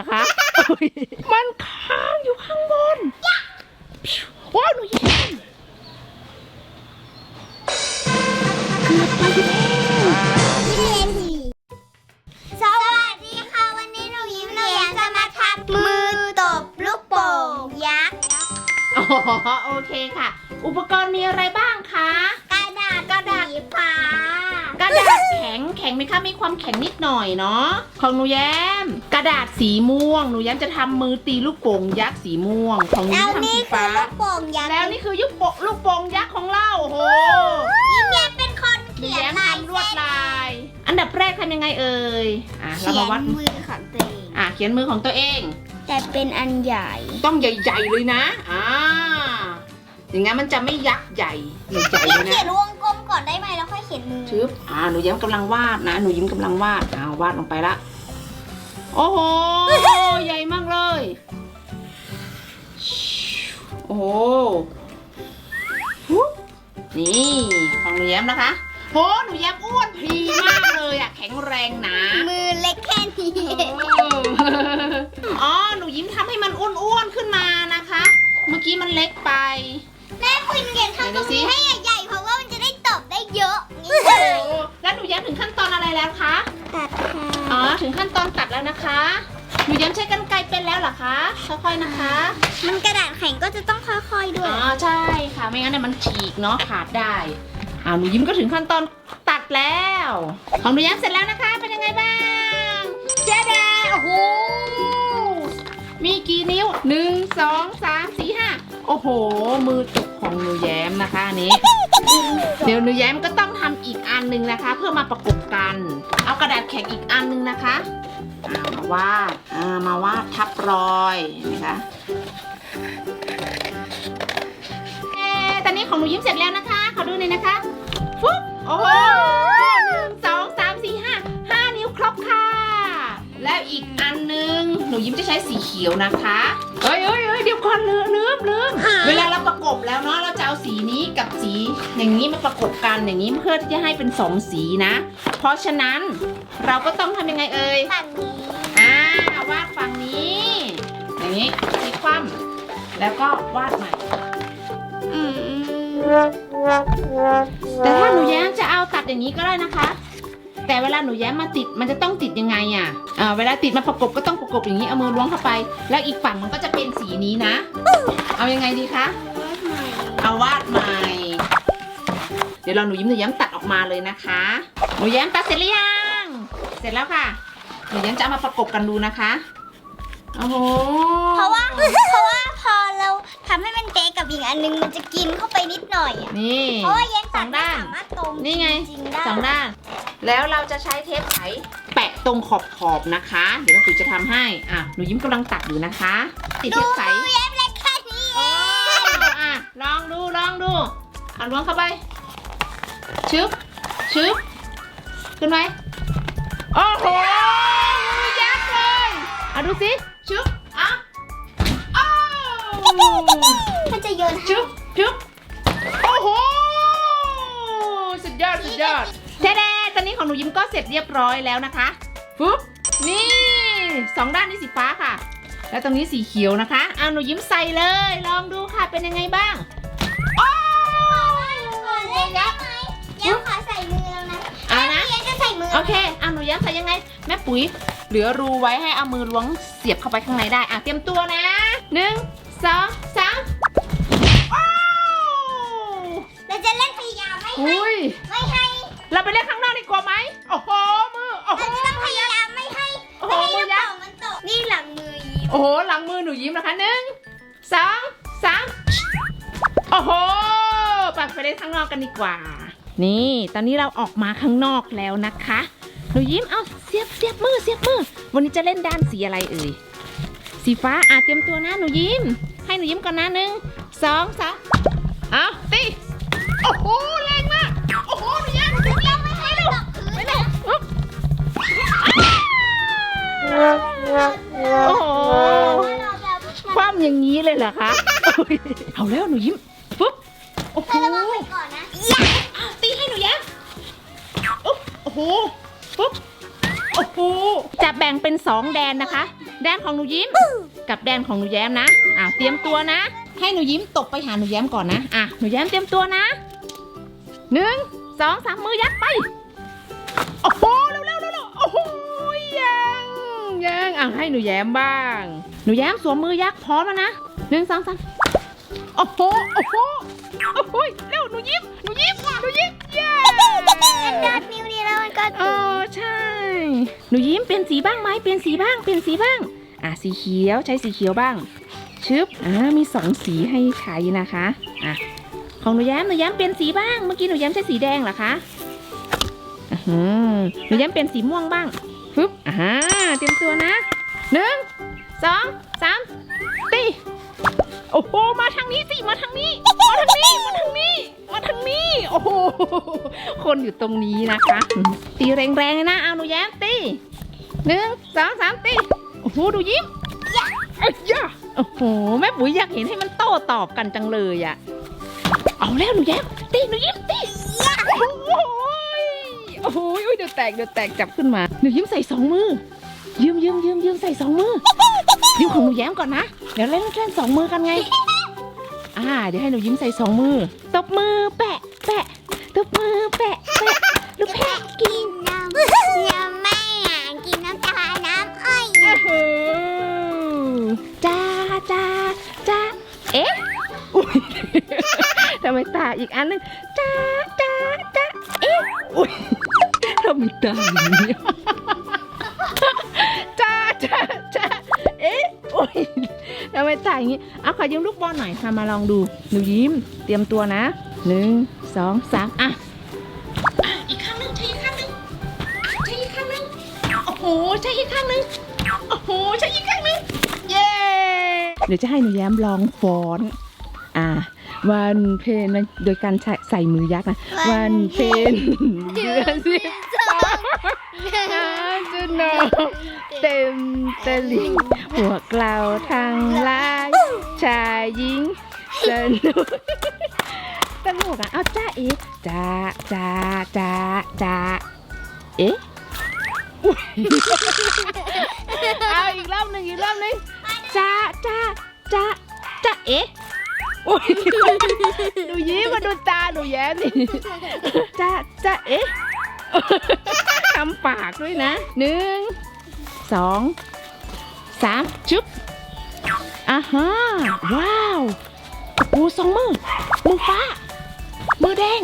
อคะโอ้ยมันค้างอยู่ข้างบนโอ้ยหนูยิ้มเกือบไปแล้วพี่เลนทีสวัสดีค่ะ วันนี้หนูยิ้มหนูแย้มจะมาทำมือตบลูกโป่งยักษ์ อ๋อโอเคค่ะ อุปกรณ์มีอะไรบ้างคะ กระดาษกระดาษสีฟ้ากระดาษแข็งแข็งไหมคะมีความแข็งนิดหน่อยเนาะของหนูแย้ม กระดาษสีม่วงหนูแย้มจะทำมือตีลูกโป่งยักษ์สีม่วง ของหนูแล้วทำนี่สีคือฟ้า ลูกโป่งยักษ์แล้วนี่คือยุกโปะลูกโป่งยักษ์ของเราโอ้โหยิ้มแย้มเป็นคนหนูเขียนแย้มลายทำลวดลาย อันดับแรกทำยังไงเอ่ยอะเราเขียมานวัดมือของตัวเองอะเขียนมือของตัวเอง แต่เป็นอันใหญ่ ต้องใหญ่ๆเลยนะ อ่า อย่างงั้นมันจะไม่ยักษ์ใหญ่ใหญ่ๆยิ้มเลยเขียนะนวงกลมก่อนได้ไหมแล้วค่อยเขียนมือชึบอ่าหนูแย้มกำลังวาดนะ หนูยิ้มกำลังวาดอ่าวาดลงไปละ โอ้โห ใหญ่มากเลย โอ้โหหุบนี่ของหนูแย้มนะคะโหหนูแย้มอ้วนพรีมากเลยอะแข็งแรงนะ มือเล็กแค่นี้อ๋อ หนูยิ้มทำให้มันอ้วนๆขึ้นมานะคะ เมื่อกี้มันเล็กไป แม่คุณเขียนทำตรงนี้ให้ใหญ่ อถึงขั้นตอนตัดแล้วนะคะหนูแย้มใช้กรรไกรเป็นแล้วเหรอคะค่อยๆนะคะมันกระดาษแข็งก็จะต้องค่อยๆด้วอ๋ยอใช่ค่ะไม่งั้นเนี่ยมันฉีกเนาะขาดได้อ่าหนูยิ้มก็ถึงขั้นตอนตัดแล้ว ของหนูแย้มเสร็จแล้วนะคะเป็นยังไงบ้างเจ๊แดงโอ้โหมีกี่นิ้วหนึ่งสองสามสี่ห้าโอ้โห มือตกของหนูแย้มนะคะอันนี้ เดี๋ยวหนูแย้มก็ต้องทำอีกอันหนึ่งนะคะ เพื่อมาประกบกัน เอากระดาษแข็งอีกอันหนึ่งนะคะอ่ามาวาดอ่ามาวาดทับรอยเห็นไหมคะเอ๊ะตอนนี้ของหนูยิ้มเสร็จแล้วนะคะ ขอดูหน่อยนะคะฟุ๊บโอ้โหหนึ่งสองสามสี่ห้าห้านิ้วครบค่ะ แล้วอีกอันหนึ่งหนูยิ้มจะใช้สีเขียวนะคะ เฮ้ยเฮ้ยเฮ้ยเดี๋ยวก่อนลืมลืมลืมเวลาเราประก บแล้วเนาะเราจะเอาสีนี้กับสีอย่างนี้มาประกบกันอย่างนี้เพื่อที่จะให้เป็นสองสีนะ เพราะฉะนั้นเราก็ต้องทำยังไงเอ่ยฝั่งนี้อ่าวาดฝั่งนี้ อย่างนี้พลิกคว่ำแล้วก็วาดใหม่อืมแต่ถ้าหนูแย้มจะเอาตัดอย่างนี้ก็ได้นะคะ แต่เวลาหนูแย้มมาติดมันจะต้องติดยังไงอะอ่าเวลาติดมาประกบก็ต้องประกบอย่างนี้เอามือล้วงเข้าไป แล้วอีกฝั่งมันก็จะเป็นสีนี้นะ เอายังไงดีคะ เอาวาดใหม่ เดี๋ยวเราหนูยิ้มหนูแย้มตัดออกมาเลยนะคะ หนูแย้มตัดเสร็จหรือยัง เสร็จแล้วค่ะ หนูแย้มจะเอามาประกบกันดูนะคะ โอ้โห เพราะว่าเพราะว่าพอเราทำให้มันเจ๊กับอีกอันนึงมันจะกินเข้าไปนิดหน่อยอะนี่ เพราะว่าเย็นตัดสองด้านไม่สามารถตรงนี่ไง จริงๆได้สองด้าน แล้วเราจะใช้เทปใสแปะตรงขอบขอบๆนะคะ เดี๋ยวเราปุ๋ยจะทำให้ อะ หนูยิ้มกำลังตัดอยู่นะคะติดเทดูปใสมื ลองดูลองดูเอาล้วงเข้าไปชึบชึบขึ้นไหมโอ้โหมือยักษ์เลยเอาดูสิชึบอะโอ้มันจะโยนให้ชึบชึบโอ้โหสุดยอดสุดยอดเท่ๆตอนนี้ของหนูยิ้มก็เสร็จเรียบร้อยแล้วนะคะฟึบนี่สองด้านนี่สีฟ้าค่ะ แล้วตรงนี้สีเขียวนะคะเอาหนูยิ้มใส่เลย ลองดูค่ะเป็นยังไงบ้างโอ้ขอเล่นได้ไหมเดี๋ยวขอใส่มือแล้วนะเอานะเย็นจะใส่มือ โอเคเอาหนูยิ้มใส่ยังไง แม่ปุ๋ย เหลือรูไว้ให้เอามือล้วงเสียบเข้าไปข้างในได้ อะเตรียมตัวนะหนึ่งสองสามโอ้เราจะเล่นพยายามไม่ให้อุ้ยไม่ให้ เราไปเล่นข้างนอกดีกว่าไหมโอ้โห โอ้โห หลังมือหนูยิ้มนะคะหนึ่งสองสามโอ้โหปักไปเล่นข้างนอกกันดีกว่า นี่ ตอนนี้เราออกมาข้างนอกแล้วนะคะ หนูยิ้ม เอาเสียบเสียบมือเสียบมือ วันนี้จะเล่นด้านสีอะไรเอ่ย สีฟ้า อะเตรียมตัวนะหนูยิ้ม ให้หนูยิ้มก่อนนะหนึ่งสองสามเอาตี อคะ เอาแล้วหนูยิ้มปุ๊บโอ้โหเธอระวังไว้ก่อนนะอะตีให้หนูแย้มอุ๊บโอ้โหปุ๊บโอ้โหจะแบ่งเป็นสองแดนนะคะ แดนของหนูยิ้ม กับแดนของหนูแย้มนะอะเตรียมตัวนะ ให้หนูยิ้มตกไปหาหนูแย้มก่อนนะอะหนูแย้มเตรียมตัวนะหนึ่งสองสามมือยัดไปโอ้โหเร็วเร็วเร็วเร็วโอ้โหยังยังอะให้หนูแย้มบ้าง หนูแย้มสวมมือยักษ์พร้อมแล้วนะ หนึ่งสองสามโอ้โหโอ้โหโอ้โหเร็วหนูยิ้มหนูยิ้มหนูยิ้มเย้ยอดนิ้วดีแล้วมันก็เออใช่ หนูยิ้มเปลี่ยนสีบ้างไหมเปลี่ยนสีบ้างเปลี่ยนสีบ้าง อะสีเขียวใช้สีเขียวบ้าง ชึบ อ่ามีสองสีให้ใช้นะคะ อะ ของหนูแย้มหนูแย้มเปลี่ยนสีบ้าง เมื่อกี้หนูแย้มใช้สีแดงเหรอคะอือหือหนูแย้มเปลี่ยนสีม่วงบ้างฟึบอ่าเตรียมตัวนะหนึ่งสองสามตี โอ้โห มาทางนี้สิ มาทางนี้ มาทางนี้ มาทางนี้ มาทางนี้ โอ้โห คนอยู่ตรงนี้นะคะ ตีแรงๆเลยนะ เอาหนูแย้มตีหนึ่งสองสามตี โอ้โห ดูยิ้มเอ้ยยะโอ้โห แม่ปุ๋ยอยากเห็นให้มันโต้ตอบกันจังเลยอะเอาแล้วหนูแย้มตีหนูยิ้มตีโอ้โหโอ้โหอุ๊ยเดี๋ยวแตกเดี๋ยวแตกจับขึ้นมา หนูยิ้มใส่สองมือ ยืมยืมยืมยืมใส่สองมือ ยืมของหนูแย้มก่อนนะ เดี๋ยวเล่นเล่นสองมือกันไง อ่า เดี๋ยวให้หนูยิ้มใส่สองมือ ตบมือแปะ แปะ ตบมือแปะ แปะลูกแพะกินกินน้ำน้ำไม่อะกินน้ำตาน้ำอ้อยโอ้โหจ้าจ้าจ้าเอ๊ะอุ๊ยทำไมตาอีกอันหนึงจ้าจ้าจ้าเอ๊ะอุ้ยทำไมตาอย่างนี้ ทำไมตาอย่างนี้เอาขอยืมลูกบอลหน่อยค่ะมาลองดูหนูยิ้ม เตรียมตัวนะหนึ่งสองสามอะอะอีกข้างหนึงใช้อีกข้างหนึงอะใช้อีกข้างหนึงโอ้โหใช้อีกข้างหนึงโอ้โหใช้อีกครั้งหนึงเย้เดี๋ยวจะให้หนูแย้มลองฟ้อนอ่าวันเพลนโดยการใช้ใส่มือยักษ์นะวันเพลเดือนสิบสอง น้ำจะนเต็มตะลิ่งพวกเราทั้งหลายชายหญิงสนุกตลกอะเอาจ้าเอ๊ะจ้าจ้าจ้าจ้าเอ๊ะเอาอีกรอบหนึ่งอีกรอบหนึ่งจ้าจ้าจ้าจ้าเอ๊ะโอ้ยหนูยิ้มมาดูตาหนูแย้มนี่จ้าจ้าเอ๊ะำปากด้วยนะหนึ่งสองสามจุ๊บอ่าฮะว้าวโอ้สองมือมือฟ้า มือแดง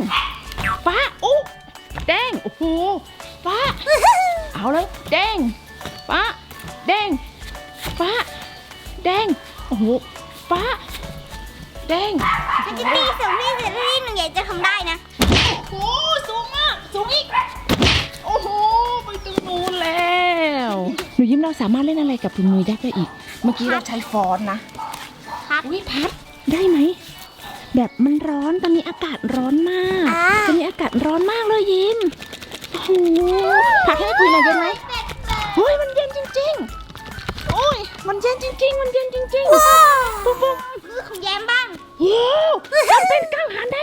ฟ้าโอ้แดงโอ้โหฟ้า เอาเลยแดงฟ้า แดง ฟ้า แดงโอ้โหฟ้า แดง มันจะตีสูงที่สุดที่หนูอยากจะทำได้นะ โอ้โห สูงมาก สูงอีก โอ้โห ไปตรงนู้นแล้ว หนู ยิ้มเราสามารถเล่นอะไรกับถุงมือยักษ์ได้อีก เมื่อกี้เราใช้ฟอนต์นะพัดอุ้ยพัดได้ไหมแบบมันร้อนตอนนี้อากาศร้อนมากอ่าตอนนี้อากาศร้อนมากเลยยิ้มโอ้โหพัดให้คุยหน่อยเย็นไหมเฮ้ยมันเย็นจริงๆ โอ้ยมันเย็นจริง ๆ มันเย็นจริงๆปุ๊บปุ๊บมือของแย้มบ้างโอ้ทำเป็นกังหันได้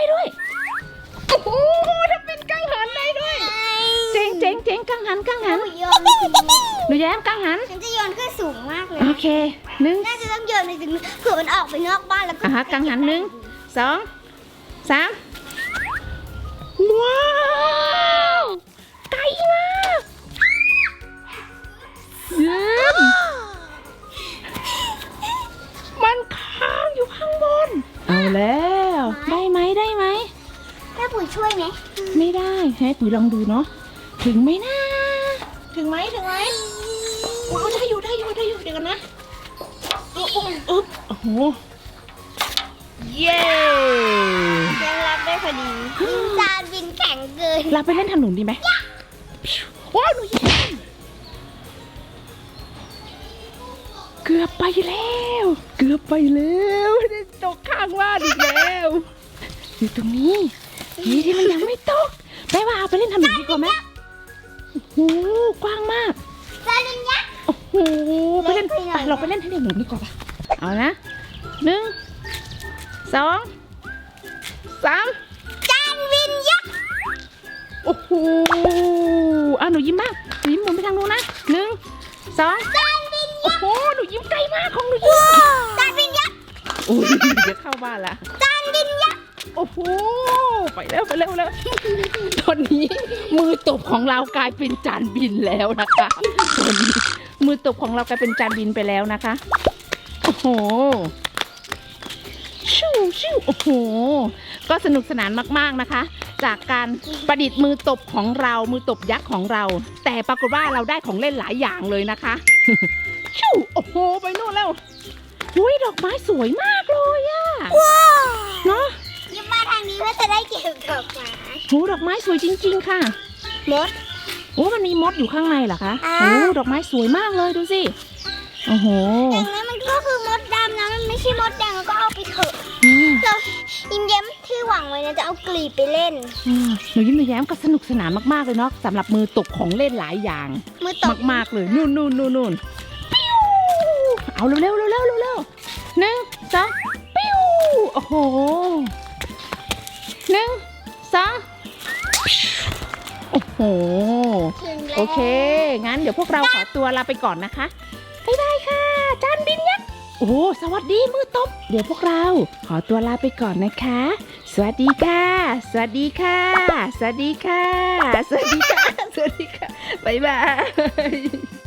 นูแย้มกังหัน ฉันจะโยนขึ้นสูงมากเลยโอเคหนึ่งน่าจะต้องโยนไปถึงเผื่อมันออกไปนอกบ้านแล้วก็อะฮะกังหันหนึ่งสองสามว้าวไกลมากเยี่ยมมันค้างอยู่ข้างบน เอาแล้ว ได้ไหมได้ไหม แม่ปุ๋ยช่วยไหมไม่ได้ให้ปุ๋ยลองดูเนาะถึงไหมนะ ถึงไหมถึงไหม กันนะอุ๊บอุ๊บอุ๊บโอ้โห เย้แย้มรับได้พอดีจานบินแข็งเกินเราไปเล่นถนนดีไหมว้าวหนูแย้มเกือบไปแล้ว เกือบไปแล้วได้ตกข้างว่านอีกแล้ว อยู่ตรงนี้นี่ที่มันยังไม่ตกแม่ว่าเอาไปเล่นถนนดีกว่าไหมโอ้โหกว้างมาก จานบินยักษ์โอ้โหไปเล่ นอ่เราไปเล่นให้เด็กหมุๆดีกว่าปะเอานะหนึ่งสองสามจานวินยักษ์โอ้โหอะหนูยิ้มมากยิ้มหมุนไปทางนู้นนะหนึ่งสองจานวินยักษ์โอ้โหหนูยิ้มไกลมากของหนูยิ้มจานวินยักษ์โอ้ยจะเข้าบ้านละจานวินยักษ์โอ้โหไปแล้วไปแล้วแล้วตอนนี้มือตบของเรากลายเป็นจานบินแล้วนะคะตอนนี้ มือตบของเรากลายเป็นจานบินไปแล้วนะคะ โอ้โห ชิวชิวโอ้โห ก็สนุกสนานมากๆนะคะ จากการประดิษฐ์มือตบของเรา มือตบยักษ์ของเรา แต่ปรากฏว่าเราได้ของเล่นหลายอย่างเลยนะคะ ชิวโอ้โห ไปนู่นแล้วอุ้ยดอกไม้สวยมากเลยอะว้าวเนาะยิ้มมาทางนี้ก็จะได้เก็บดอกไม้โหดอกไม้สวยจริง ๆ ค่ะมด โอ้มันมีมดอยู่ข้างในเหรอคะอ่าโอ้ดอกไม้สวยมากเลยดูสิโอ้โหอย่างนั้นมันก็คือมดดำนะมันไม่ใช่มดแดงแล้วก็เอาไปเถอะอืมเรายิ้มแย้มที่หวังไว้นะจะเอากลีบไปเล่นอืมหนูยิ้มหนูแย้มก็สนุกสนานมากๆเลยเนาะสำหรับมือตบของเล่นหลายอย่าง มือตบมากๆเลยนู่นนู่นนู่นนู่นปิ้วเอาเร็วเร็วเร็วเร็วเร็วเร็วหนึ่งสองปิ้วโอ้โหหนึ่งสอง โอ้โห โอเค งั้นเดี๋ยวพวกเราขอตัวลาไปก่อนนะคะบ๊ายบายค่ะ จานบินยักษ์โอ้สวัสดีมือตบ เดี๋ยวพวกเราขอตัวลาไปก่อนนะคะ สวัสดีค่ะ สวัสดีค่ะ สวัสดีค่ะ สวัสดีค่ะ สวัสดีค่ะ บ๊ายบาย